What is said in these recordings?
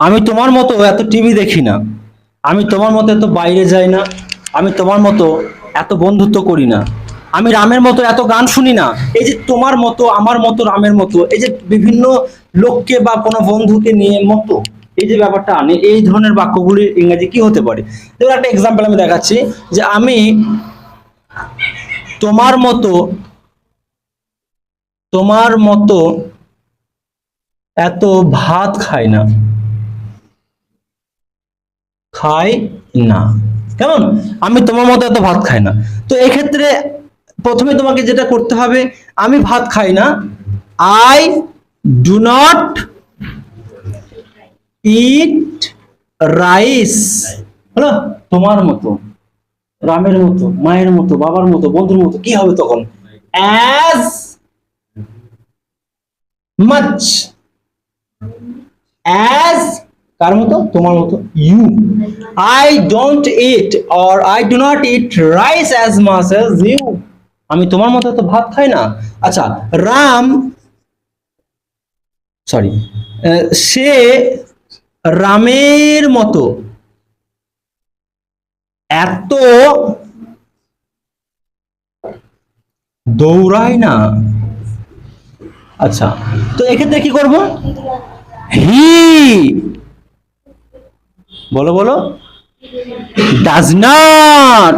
আমি তোমার মতো এত টিভি দেখি না। আমি তোমার মতো এত বাইরে যাই না। আমি তোমার মতো এত বন্ধুত্ব করি না। আমি রামের মতো এত গান শুনি না। এই যে তোমার মতো, আমার মতো, রামের মতো, এই যে বিভিন্ন লোককে বা কোনো বন্ধুকে নিয়ে মতো, এই যে ব্যাপারটা আনে এই ধরনের বাক্যগুলির ইংরেজি কি হতে পারে? যেমন একটা এক্সাম্পল আমি দেখাচ্ছি, যে আমি তোমার মতো তোমার মতো এত ভাত খাই না। খাই না। কেমন? আমি তোমার মতো এত ভাত খাই না। তো এক্ষেত্রে প্রথমে তোমাকে যেটা করতে হবে, আমি ভাত খাই না। I do not eat rice হলো তোমার মতো, রামের মতো, মায়ের মতো, বাবার মতো, বন্ধুর মতো, কি হবে তখন? অ্যাজ মাচ অ্যাজ কার মতো? তোমার মতো। You I don't eat or I do not eat rice as much as you আমি তোমার মতো তো ভাত খাই না। আচ্ছা রাম সরি সে রামের মতো এত দৌড়ায় না। আচ্ছা তো এক্ষেত্রে কি করব? হি বলো বলো। ডাজ নট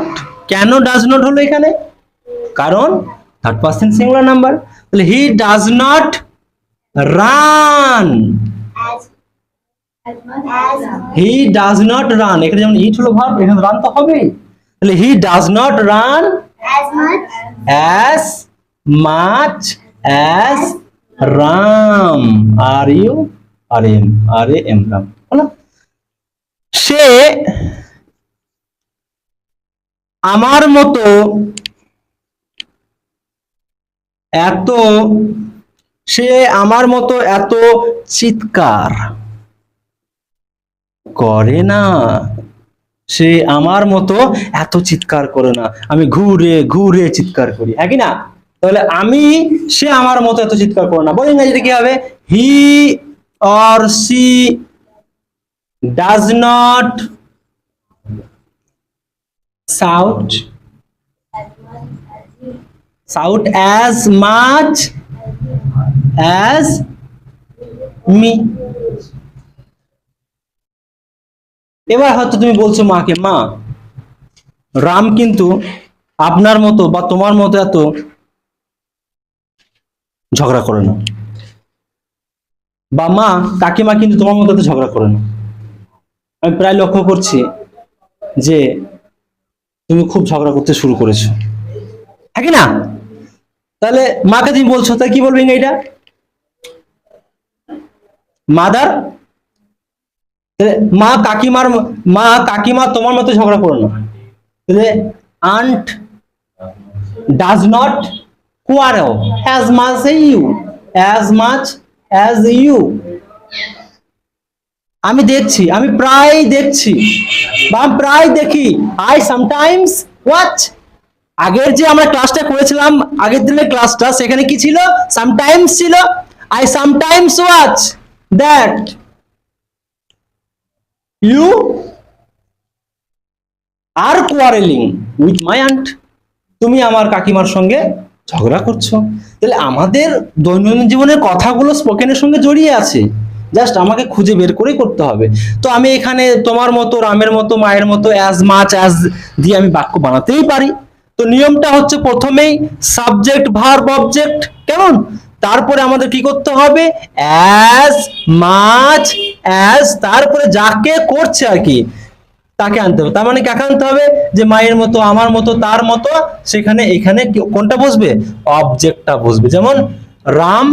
কেন ডাজ নট হলো এখানে? কারণ থার্ড পার্সন সিঙ্গুলার নাম্বার তাহলে he does not run he does not run এখানে যেমন ইট হলো ভাব, এখানে রান তো হবেই। তাহলে he does not run as much as Ram. Are you? আর M R A M, Ram. হলো সে আমার মতো এত, সে আমার মতো এত চিৎকার করে না। সে আমার মতো এত চিৎকার করে না। আমি ঘুরে ঘুরে চিৎকার করি হ্যাঁ না? তাহলে আমি সে আমার মতো এত চিৎকার করে না। বলি ইংরেজিতে কি হবে? He or she does not shout shout as much as me এবার হয়তো তুমি বলছো মাকে, মা, রাম কিন্তু আপনার মতো বা তোমার মতো এত ঝগড়া করে না। বা মা, কাকিমা কিন্তু তোমার মতো এত ঝগড়া করে না। আমি প্রায় লক্ষ্য করছি যে তুমি খুব ঝগড়া করতে শুরু করেছ। হ্যাঁ কি না? তাহলে মাকে তুমি বলছো তাই কি বলবে এটা মাদার? মা কাকিমার মা কাকিমা তোমার মতো ঝগড়া করো না। তাহলে aunt does not quarrel as much you as much as you আমি দেখছি, আমি প্রায় দেখছি। বা আমি প্রায় দেখি। আই সামটাইমস ওয়াচ আগের যে আমরা ক্লাসটা করেছিলাম, আগের দিনের ক্লাসটা সেখানে কি ছিল? সামটাইমস ছিল। I sometimes watch that you are quarrelling with my aunt তুমি আমার কাকিমার সঙ্গে ঝগড়া করছ। তাহলে আমাদের দৈনন্দিন জীবনের কথাগুলো স্পোকেনের সঙ্গে জড়িয়ে আছে। জাস্ট আমাকে খুঁজে বের করেই করতে হবে। তো আমি এখানে তোমার মতো, রামের মতো, মায়ের মতো অ্যাজ মাচ অ্যাজ দিয়ে আমি বাক্য বানাতেই পারি। তো নিয়মটা হচ্ছে প্রথমেই সাবজেক্ট ভার্ব অবজেক্ট কেমন? তারপরে আমাদের কি করতে হবে? অ্যাজ মাচ অ্যাজ তারপরে যাকে করছে আর কি, তাকে আনতে হবে। তার মানে কাকে আনতে হবে? যে মায়ের মতো, আমার মতো, তার মতো, সেখানে, এখানে কোনটা বসবে? অবজেক্টটা বসবে। যেমন রাম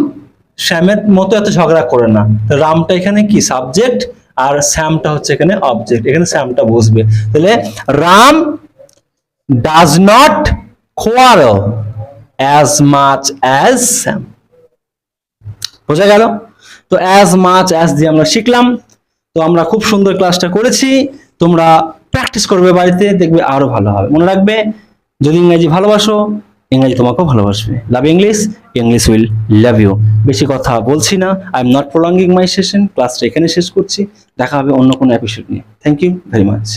শ্যামের মতো এত ঝগড়া করে না। রামটা এখানে কি? সাবজেক্ট আর শ্যামটা হচ্ছে এখানে অবজেক্ট এখানে শ্যামটা বসবে। তাহলে Ram does not quarrel as much as Sam বোঝা গেল? তো অ্যাজ মাচ অ্যাজ দিয়ে আমরা শিখলাম। তো আমরা খুব সুন্দর ক্লাসটা করেছি। তোমরা প্র্যাকটিস করবে বাড়িতে, দেখবে আরও ভালো হবে। মনে রাখবে, যদি ইংরেজি ভালোবাসো ইংরেজি তোমাকে ভালোবাসবে। Love English English will love you বেশি কথা বলছি না I am not prolonging my session ক্লাসটা এখানে শেষ করছি, দেখা হবে অন্য কোনো এপিসোড নিয়ে। Thank you very much